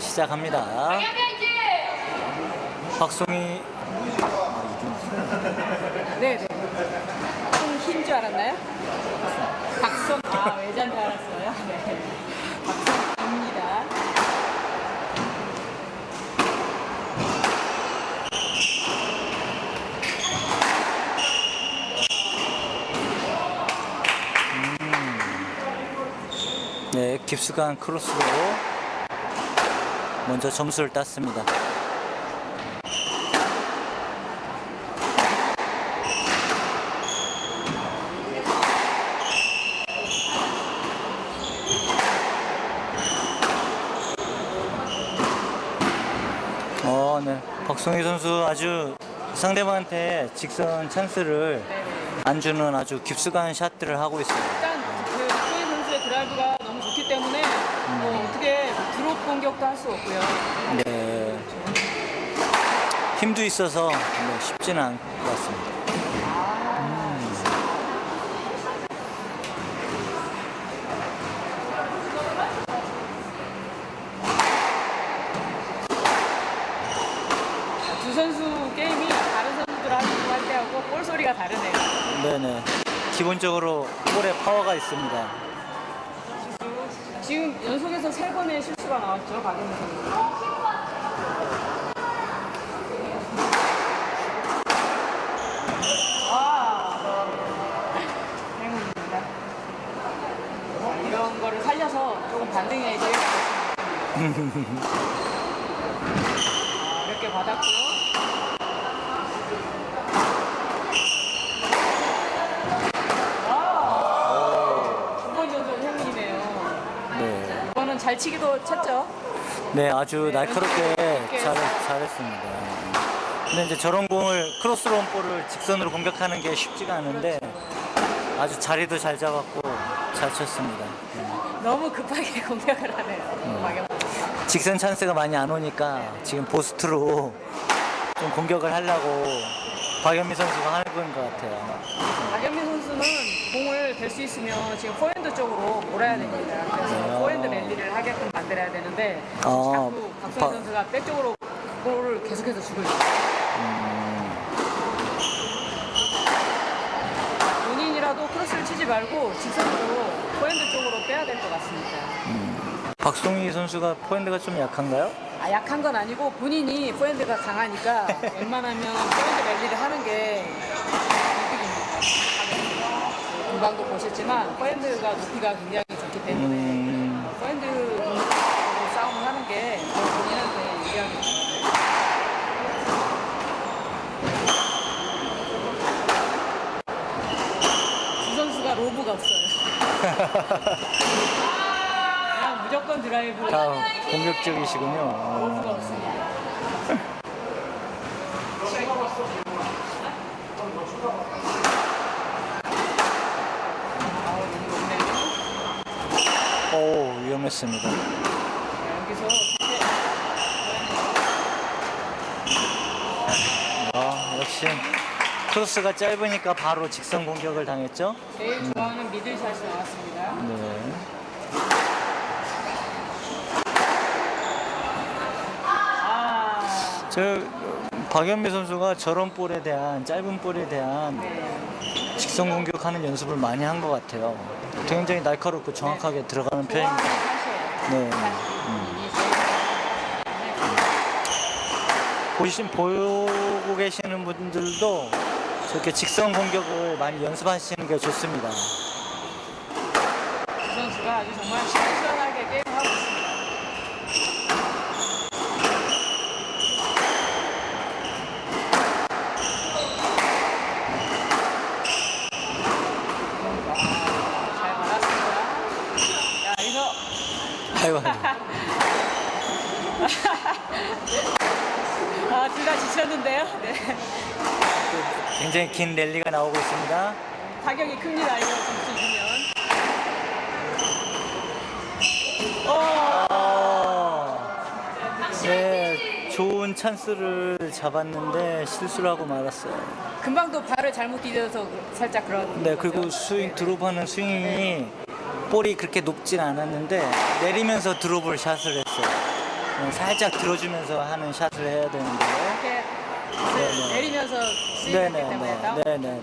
네, 시작합니다. 박송이 네네. 흰줄 알았나요? 박성, 아, 외자인 줄 알았어요. 네. 박성입니다. 네, 깊숙한 크로스로 먼저 점수를 땄습니다. 어, 네. 박송희 선수 아주 상대방한테 직선 찬스를 안 주는 아주 깊숙한 샷들을 하고. 일단 그 박소희 선수의 드라이브가 너무 좋기 때문에 뭐 어떻게 드롭 공격도 할 수 없고요. 네. 힘도 있어서 네, 쉽지는 않을 것 같습니다. 두 선수 게임이 다른 선수들하고 할 때하고 볼 소리가 다르네요. 네네. 기본적으로 볼에 파워가 있습니다. 지금 연속해서 세 번의 실수가 나왔죠, 박영민 선수. 아, 행운입니다. 자, 이런. 아, 몇개 받았고요. 두번 연속 행운이네요. 네. 이거는 잘 치기도 쳤죠. 네, 아주 날카롭게 이렇게 잘, 잘했습니다. 근데 이제 저런 공을 크로스로 온 볼을 직선으로 공격하는 게 쉽지가 않은데 아주 자리도 잘 잡았고 잘 쳤습니다. 네. 너무 급하게 공격을 하네요. 박영. 직선 찬스가 많이 안 오니까 지금 포스트로 좀 공격을 하려고 박현미 선수가 하는 것 같아요. 선수는 공을 댈 수 있으면 지금 포핸드 쪽으로 몰아야 됩니다. 그래서 네. 포핸드 랠리를 하게끔 만들어야 되는데 어, 자꾸 박성희 바- 선수가 백 쪽으로 볼을 계속해서 주고 있어요. 음, 본인이라도 크로스를 치지 말고 직선으로 포핸드 쪽으로 빼야 될 것 같습니다. 박송희 선수가 포핸드가 좀 약한가요? 아, 약한 건 아니고 본인이 포핸드가 강하니까 웬만하면 포핸드 랠리를 하는 게 금방도 보셨지만 포핸드가 높이가 굉장히 좋기 때문에 음, 포핸드로 싸움을 하는 게 본인한테 유리합니다. 두 선수가 로브가 없어요. 그냥 무조건 드라이브 다 공격적이시군요. 로브가 없습니다. 오, 위험했습니다. 아, 역시 크로스가 짧으니까 바로 직선 공격을 당했죠? 제일 좋아하는 미들샷이 나왔습니다. 네. 아, 저 박연미 선수가 저런 볼에 대한 짧은 볼에 대한 네. 직선 공격하는 연습을 많이 한 것 같아요. 굉장히 날카롭고 정확하게 들어가는 편입니다. 네. 샷이에요. 보신 보고 계시는 분들도 저렇게 직선 공격을 많이 연습하시는 게 좋습니다. 두 선수가 아주 정말 시원시원하게 게임하고 있습니다. 아, 잘 받았습니다. 야, 이거 아이고, 아, 둘 다 지쳤는데요. 네. 굉장히 긴 랠리가 나오고 있습니다. 타격이 큽니다. 이거 점수 주면. 어, 어, 네, 좋은 찬스를 잡았는데 실수를 하고 말았어요. 금방 또 발을 잘못 디뎌서 살짝 그런. 네, 그리고 스윙 드롭하는 스윙이 볼이 그렇게 높진 않았는데 내리면서 드롭을 샷을 했어요. 어, 살짝 들어주면서 하는 샷을 해야 되는데. 이렇게 네네. 내리면서 스윙했기 때문에 네네네. 다운. 네네네.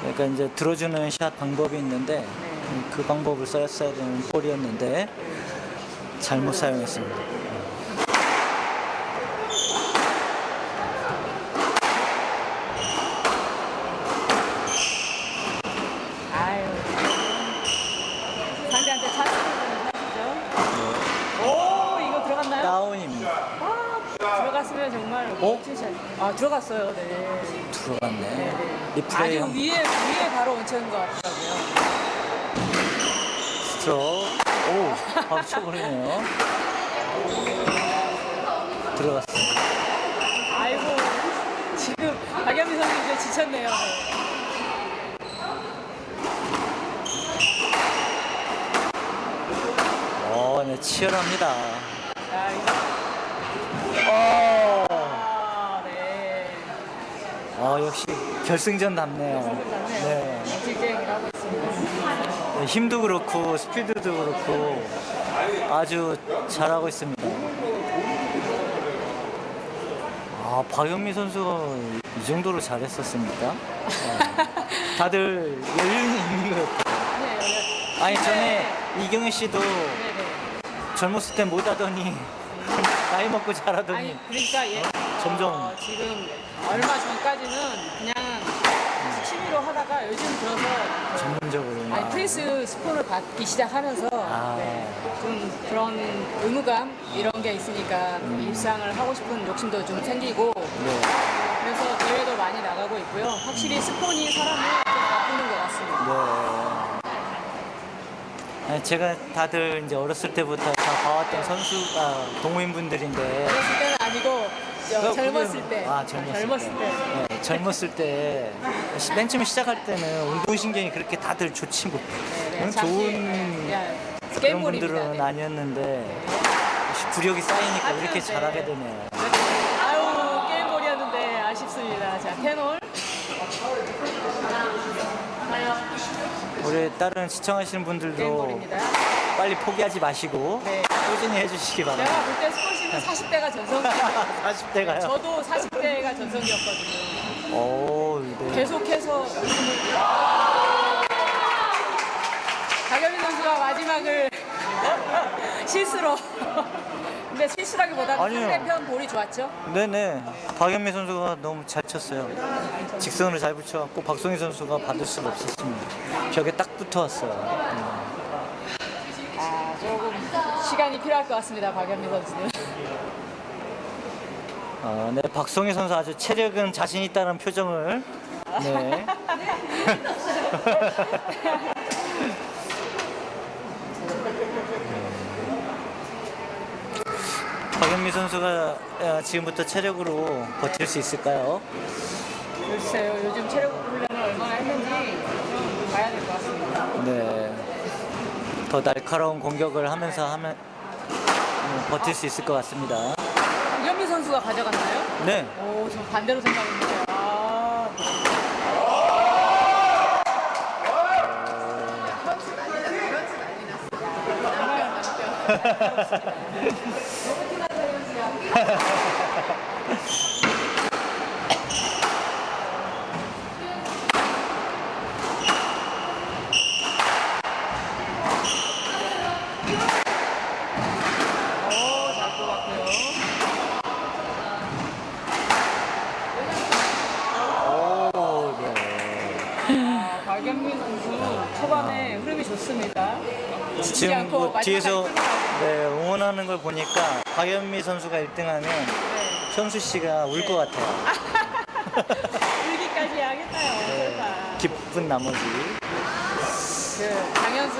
그러니까 이제 들어주는 샷 방법이 있는데 네. 음, 그 방법을 썼어야 되는 볼이었는데 잘못 사용했습니다. 아유. 상대한테 찬스를 주는 샷이죠. 오, 이거 들어갔나요? 다운입니다. 아, 들어갔으면 정말 어? 샷. 아, 들어갔어요. 네. 들어갔네. 네. 리플레이 아주 한 위에 위에 바로 얹혀는 것 같더라고요. 스트로크. 오, 바로 쳐버리네요. 들어갔습니다. 아이고 지금 박현미 선수 이제 지쳤네요. 네. 어, 네, 치열합니다. 자, 이거 어, 아, 네. 어 역시 결승전 답네요. 네. 게임을 하고 있습니다. 네, 힘도 그렇고 스피드도 그렇고 아주 잘하고 있습니다. 아 박영미 선수가 이 정도로 잘했었습니까? 아, 다들 연륜이 있는 것 같아요. 네. 아니 전에 이경희 씨도 네 네. 젊었을 때 못하더니 나이 먹고 잘하더니 아니 그러니까 얘 점점. 어, 지금 얼마 전까지는 그냥 취미로 하다가 요즘 들어서 전문적으로 아니 프린스 스폰을 받기 시작하면서 아. 네, 좀 그런 의무감 이런 게 있으니까 음. 입상을 하고 싶은 욕심도 좀 생기고 네. 그래서 대회도 많이 나가고 있고요. 확실히 스폰이 사람을 좀 바꾸는 것 같습니다. 네. 아니, 제가 다들 이제 어렸을 때부터 다 봐왔던 선수가 동호인분들인데 어렸을 때는 그거 젊었을 보면- 때. 아 젊었을, 젊었을 때, 때. 네, 젊었을 때 맨 처음 시작할 때는 운동신경이 그렇게 다들 좋지 못 네, 응, 잠시 좋은 그냥 그런. 분들은 네. 아니었는데 구력이 쌓이니까 하여튼, 이렇게 네. 잘하게 되네요 아유 게임볼이었는데 아쉽습니다. 자 텐올. 우리 다른 시청하시는 분들도 게임볼입니다. 빨리 포기하지 마시고 네. 꾸준히 해주시기 바랍니다 40대가 전성기예요. 40대가요? 저도 40대가 전성기였거든요. 오, 네. 계속해서 우승을. 박영민 선수가 마지막을 실수로. 근데 실수라기보다는 아니요. 상대편 볼이 좋았죠. 네네. 박현미 선수가 너무 잘 쳤어요. 직선을 잘 붙여갖고 박송희 선수가 받을 수가 없었습니다. 벽에 딱 붙어왔어요. 아, 조금 시간이 필요할 것 같습니다. 박현민 선수는. 아, 네, 박송희 선수 아주 체력은 자신 있다는 표정을. 네. 박현미 선수가 어, 지금부터 체력으로 버틸 수 있을까요? 글쎄요, 요즘 체력 훈련을 얼마나 했는지 좀 봐야 될 것 같습니다. 네. 더 날카로운 공격을 하면서 하면 음, 버틸 수 있을 것 같습니다. 박현민 선수가 가져갔나요? 네. 오, 저 반대로 생각했는데. 아, 오, 잘 뽑았고요. 오, 네. 아, 박현민 선수 초반에 흐름이 좋습니다. 지지 지금 않고 뭐 마지막까지 뒤에서. 네, 응원하는 걸 보니까 박연미 선수가 1등하면 네. 현수 씨가 울 것 같아요. 울기까지 해야겠다요. 설마. 기쁜 나머지. 그 장현수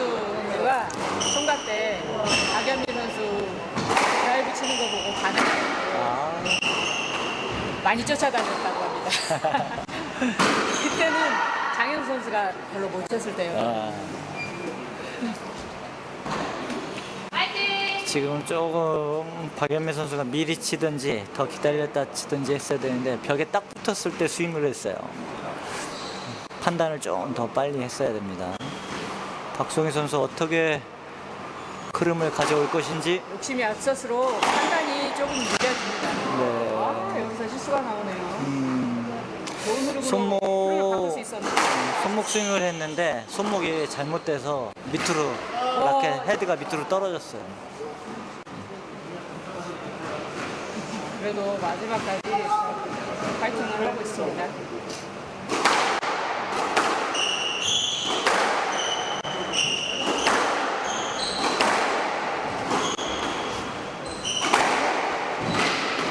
선수가 총각 때 박현민 선수 드라이브 치는 거 보고 반응하고 아, 많이 쫓아다녔다고 합니다. 그때는 장현수 선수가 별로 못 쳤을 때요. 아. 지금 조금 박연미 선수가 미리 치든지 더 기다렸다 치든지 했어야 되는데 벽에 딱 붙었을 때 스윙을 했어요. 판단을 좀 더 빨리 했어야 됩니다. 박송희 선수 어떻게 흐름을 가져올 것인지. 욕심이 앞서수록 판단이 조금 느려집니다. 네. 아, 여기서 실수가 나오네요. 음, 손목- 있었는데. 손목 스윙을 했는데 손목이 잘못돼서 밑으로 이렇게 어. 헤드가 밑으로 떨어졌어요. 그래도 마지막까지 파이팅을 하고 있습니다.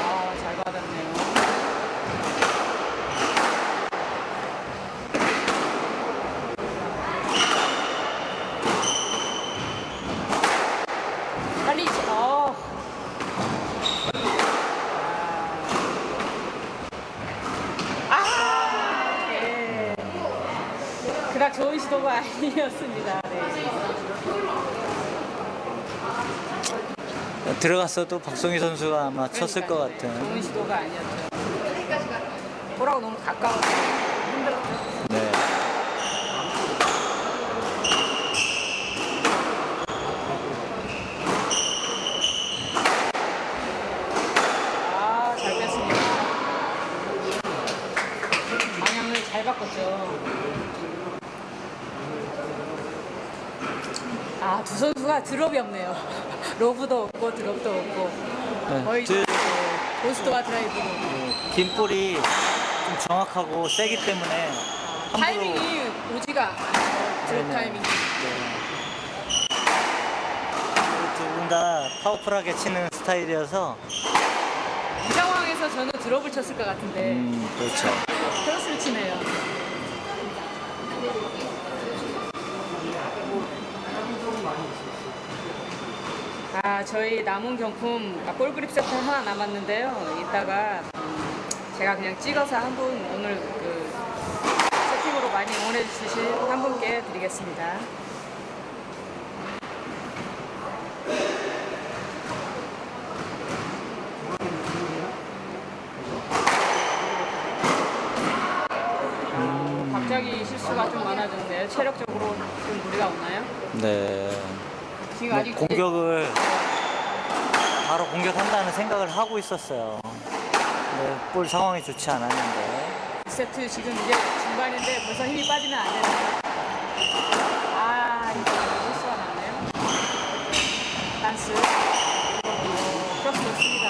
아, 잘 받았네요. 빨리, 어. 아, 네. 시도가 아니었습니다. 네. 들어갔어도 박송희 선수가 아마 쳤을 것 같은. 좋은 시도가 아니었죠. 볼하고 너무 가까워서 힘들었죠. 네. 아, 잘 뺐습니다. 방향을 잘 바꿨죠. 아, 두 선수가 드롭이 없네요. 로브도 없고 드롭도 없고. 네, 거의 드- 고스트와 드라이브로. 긴 볼이 좀 정확하고 세기 때문에 함부로- 타이밍이 오지가 않아요. 드롭 네네. 타이밍이. 두분 다 파워풀하게 치는 스타일이어서 이 상황에서 저는 드롭을 쳤을 것 같은데 음 그렇죠. 크로스를 치네요. 아 저희 남은 경품 아, 볼그립 세트 하나 남았는데요. 이따가 음, 제가 그냥 찍어서 한 분 오늘 그 채팅으로 많이 응원해 주실 한 분께 드리겠습니다. 갑자기 실수가 좀 많아졌네요. 체력적으로 좀 무리가 없나요? 네. 지금 뭐 아직 공격을 바로 공격한다는 생각을 하고 있었어요. 근데 볼 상황이 좋지 않았는데. 2세트 지금 이제 중반인데 벌써 힘이 빠지면 안 되는데. 아, 이거 실수가 났네요. 단스. 어, 크로스 넣습니다.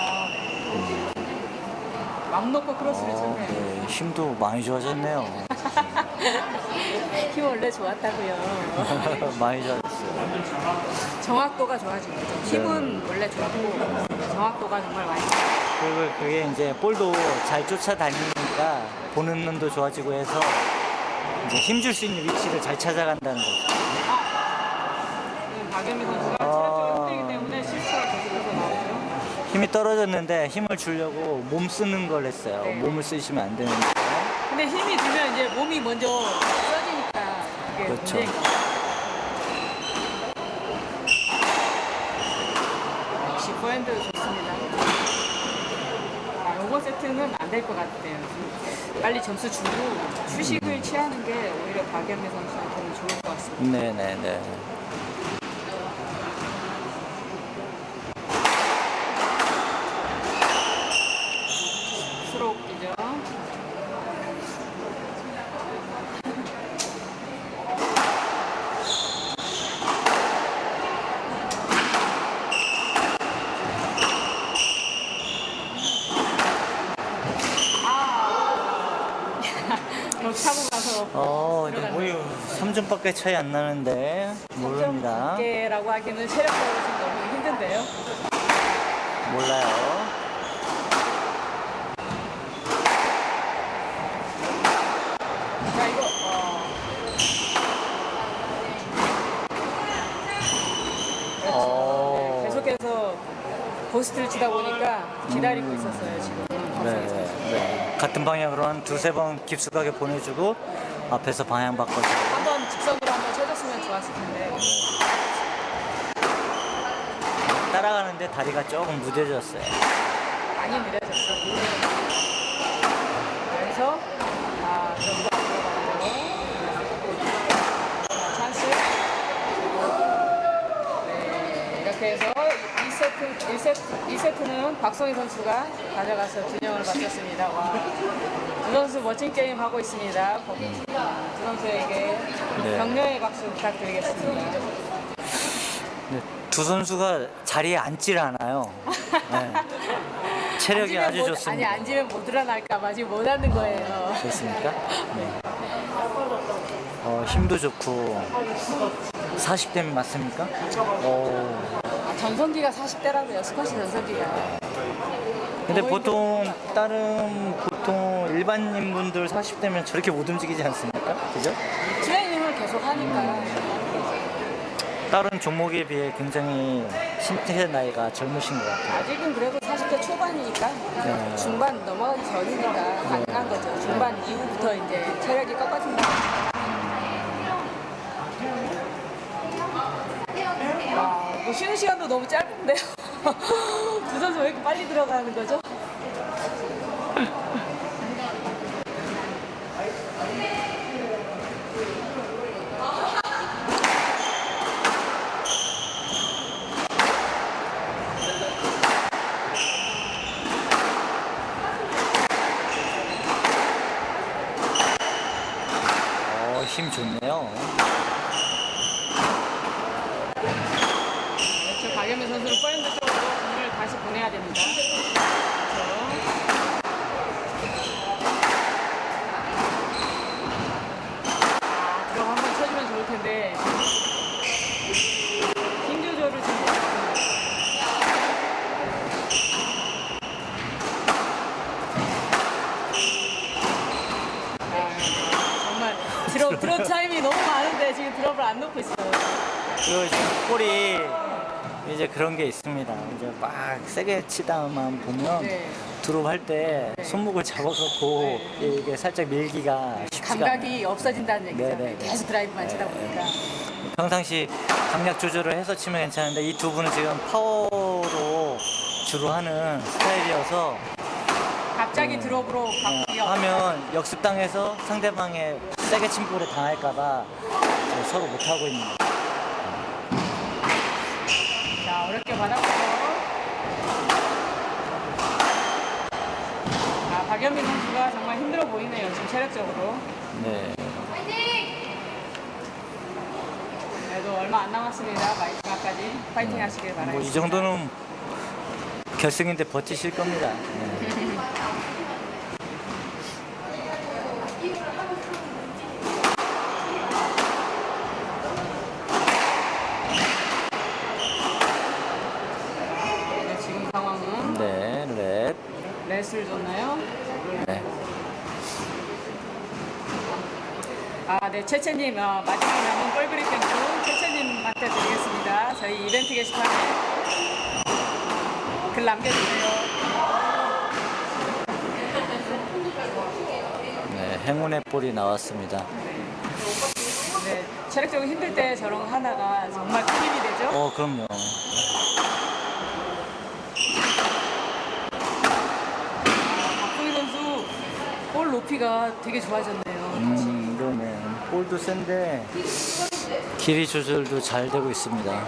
맘 놓고 크로스를 어, 쳤네요. 네, 힘도 많이 좋아졌네요. 힘 원래 좋았다고요. 많이 좋아졌어요. 정확도가 좋아진 거죠. 힘은 원래 좋았고 정확도가 정말 많이. 그리고 그게 이제 볼도 잘 쫓아다니니까 보는 눈도 좋아지고 해서 이제 힘줄 수 있는 위치를 잘 찾아간다는 거죠. 지금 박연미 선수가 아. 체력적으로 힘들기 때문에 실수가 계속해서 나오죠. 힘이 떨어졌는데 힘을 주려고 몸 쓰는 걸 했어요. 네. 몸을 쓰시면 안 되는데. 근데 힘이 들면 이제 몸이 먼저 써지니까 그게 그렇죠. 문제인 것같 포핸드 좋습니다. 아, 이번 세트는 안 될 것 같아요. 빨리 점수 주고 휴식을 취하는 게 오히려 박연미 선수한테는 좋을 것 같습니다. 네네네. 수록이죠. 더 차고 가서 어, 근데 뭐요? 3점밖에 차이 안 나는데 모릅니다. 개라고 하기는 체력적으로 좀 너무 힘든데요. 몰라요. 자 이거 어, 어. 계속해서 포스트를 치다 보니까 기다리고 있었어요 지금. 네, 네. 같은 방향으로 한 두세 번 깊숙하게 보내주고 앞에서 방향 바꿔서 한 번 직선으로 한번 쳐줬으면 좋았을 텐데. 따라가는데 다리가 조금 무뎌졌어요. 많이 느려졌어. 그래서 아 그럼 안 들어가고요. 찬스. 이렇게 해서 2세트, 1세트, 2세트는 박성희 선수가 가져가서 균형을 맞췄습니다. 와. 두 선수 멋진 게임 하고 있습니다. 두 선수에게 네. 격려의 박수 부탁드리겠습니다. 네, 두 선수가 자리에 앉질 않아요. 네. 체력이 앉으면 아주 못- 좋습니다. 아니 앉으면 못 일어날까봐 지금 못 앉는 거예요. 그렇습니까? 네. 어, 힘도 좋고 40대면 맞습니까? 어, 아, 전성기가 40대라고요. 스쿼시 전성기가. 근데 보통 다른 보통 일반인 분들 40대면 저렇게 못 움직이지 않습니까? 그죠? 트레이닝을 계속 하니까. 다른 종목에 비해 굉장히 신체 나이가 젊으신 것 같아요. 아직은 그래도 40대 초반이니까 네. 중반 넘어가기 전이니까 가능한 거죠. 중반 이후부터 이제 체력이 꺾어진다. 와, 뭐 쉬는 시간도 너무 짧은데요. 두 선수 왜 이렇게 빨리 들어가는 거죠? 어, 힘 좋네요. 저 박연민 선수는 포핸드 쪽으로 공을 다시 보내야 됩니다. 그렇죠. 아, 들어 한번 쳐주면 좋을 텐데 힘 조절을 좀 못하고 아, 정말 드롭, 드롭 타임이 너무 많은데 지금 드롭을 안 놓고 있어요. 그 지금 볼이 이제 그런 게 막 세게 치다만 보면 네. 드롭 할 때 네. 손목을 잡아갖고 이게 살짝 밀기가 쉽지가. 감각이 없어진다는 얘기잖아요. 네, 네, 네. 계속 드라이브만 치다 보니까. 평상시 강약 조절을 해서 치면 괜찮은데 이 두 분은 지금 파워로 주로 하는 스타일이어서 갑자기 드롭으로 어, 바뀌어. 하면 역습당해서 상대방의 세게 친 볼에 당할까봐 서로 못하고 있는 거예요. 자, 어렵게 받았고요. 아, 박연민 선수가 정말 힘들어 보이네요. 지금 체력적으로. 네. 그래도 얼마 안 남았습니다. 마지막까지 파이팅 하시길 바라겠습니다. 뭐이 정도는 결승인데 버티실 겁니다. 네. 네, 지금 상황은 네, 렛. 렛을 줬나요? 네. 아, 네, 채채님, 어, 마지막 남은 뻘그립 뱅크 채채님한테 드리겠습니다. 저희 이벤트 게시판에 글 남겨주세요. 네, 행운의 볼이 나왔습니다. 네, 체력적으로 힘들 때 저런 거 하나가 정말 큰 힘이 되죠. 어, 그럼요. 박동희 선수 볼 높이가 되게 좋아졌네요. 음, 이거는 볼도 센데 길이 조절도 잘 되고 있습니다.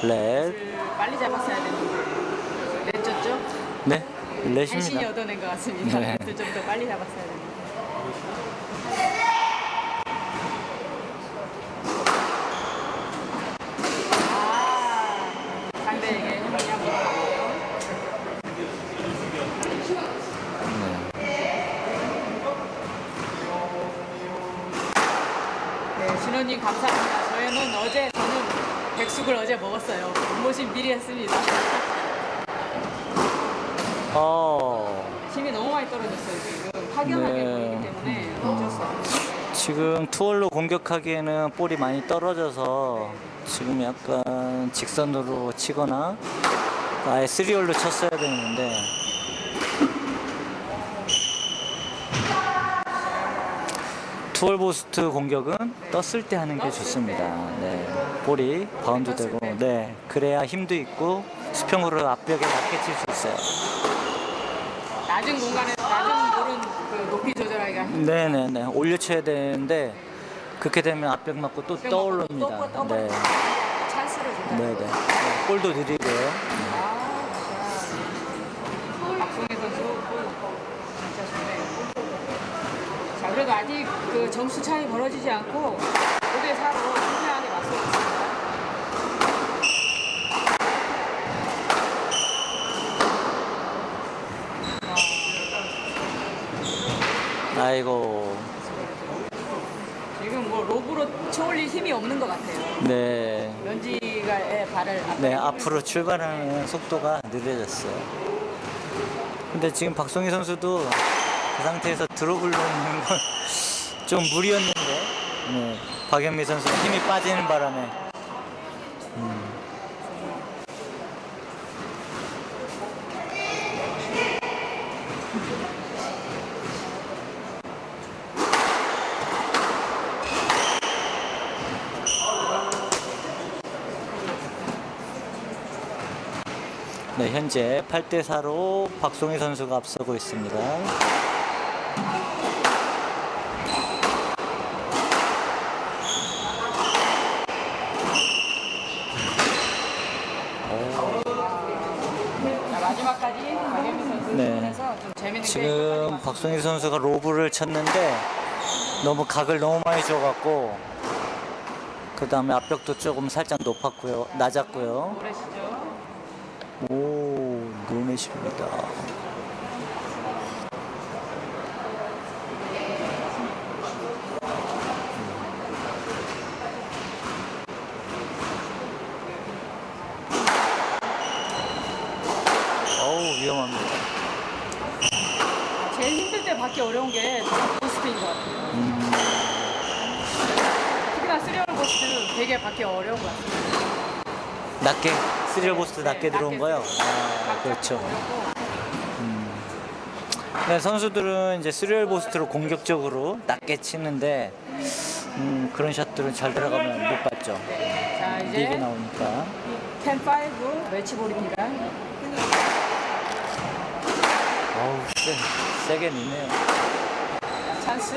줄 빨리 잡았어야 되는데 내쳤죠? 네, 간신히 렛입니다. 얻어낸 것 같습니다. 네. 좀더 빨리 잡았어야 되는데. 아, 상대에게 흥미 한번 보고요. 네, 신호님 감사합니다. 저희는 어제 저는 백숙을 어제 먹었어요. 몸보신 미리 했습니다. 어, 힘이 너무 많이 떨어졌어요 지금 확연하게 네. 보이기 때문에 어쩔 수 없어요. 지금 투월로 공격하기에는 볼이 많이 떨어져서 지금 약간 직선으로 치거나 아예 쓰리홀로 쳤어야 되는데 투월 보스트 공격은 떴을 때 하는 게 좋습니다. 때. 네, 볼이 바운드 되고, 때. 네, 그래야 힘도 있고 수평으로 앞벽에 낮게 칠 수 있어요. 낮은 공간에 낮은 볼은 그 높이 조절하기가 힘- 네네네 올려쳐야 되는데 그렇게 되면 압력 맞고 또 떠오릅니다. 떠버- 네. 찬스를 준다. 네네. 볼도 느리고요. 아, 진짜. 박성희 선수 골 진짜 좋네. 자, 그래도 아직 그 점수 차이 벌어지지 않고 5대 4로 승리하게 맞서고 있습니다. 아이고. 지금 뭐 로브로 쳐올릴 힘이 없는 것 같아요. 네. 연지가의 발을 앞에 네, 앞으로 출발하는 속도가 느려졌어요. 근데 지금 박송희 선수도 그 상태에서 드롭을 놓는 건 좀 무리였는데, 네, 박현미 선수 힘이 빠지는 바람에. 음. 네, 현재 8대 4로 박송희 선수가 앞서고 있습니다. 마지막까지 선수 네. 손에서 좀 재밌는 지금 박송희 선수가 로브를 쳤는데 너무 각을 너무 많이 줘갖고 그 다음에 압력도 조금 살짝 높았고요, 낮았고요. 노래시죠. 오, 노매십니다. 어우, 위험합니다. 제일 받기 어려운 게 보스트인 것 같아요. 음, 특히나 쓰리얼 보스트 되게 받기 어려운 것 같아요. 낮게, 스리얼 보스트 낮게 들어온 거요? 아, 그렇죠. 어렵고 네, 선수들은 이제 스리얼 보스트로 공격적으로 낮게 치는데 음, 그런 샷들은 잘 들어가면 못 봤죠. 자 리그 이제 나오니까. 캠5 매치볼입니다. 어우, 세, 세게 미네요. 자, 찬스.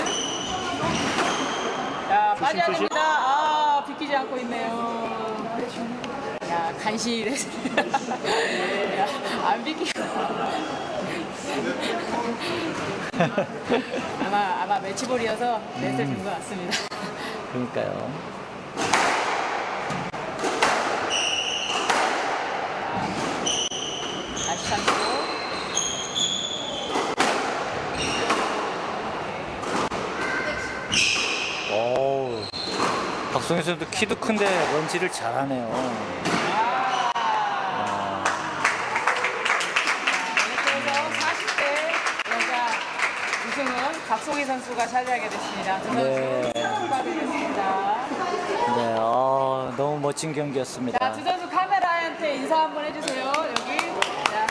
야 빠져야 조심. 됩니다. 아 비키지 않고 있네요. 야 간신히 야, 안 비키고. 아마 아마 매치볼이어서 넷을 준것 같습니다. 그러니까요. 다시 찬스로. 어우, 박성희 선수도 키도 큰데 런지를 잘하네요. 해서 40대 여자 우승은 박송희 선수가 차지하게 됐습니다. 두 선수 네. 축하드리겠습니다. 네, 어, 너무 멋진 경기였습니다. 자, 두 선수 카메라한테 인사 한번 해주세요. 여기. 자,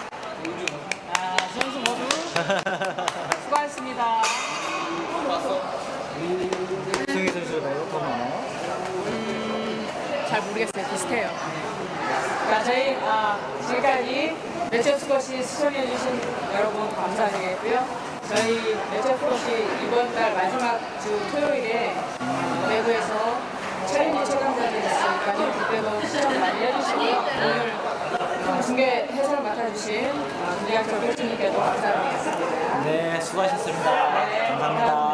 아, 두 선수 모두 수고하셨습니다. 박성희 선수가 더 많아요? 잘 모르겠어요. 비슷해요. 자, 저희 아, 지금까지 매체 스쿼시 시청해주신 여러분 감사드리겠고요. 저희 매체 스쿼시 이번 달 마지막 주 토요일에 대구에서 챌린지 최강자들이 있으니까요. 그때도 시청 많이 해주시고요. 오늘 어, 중계 해설 맡아주신 어, 김대학교 교수님께도 감사드리겠습니다. 네, 수고하셨습니다. 네, 감사합니다.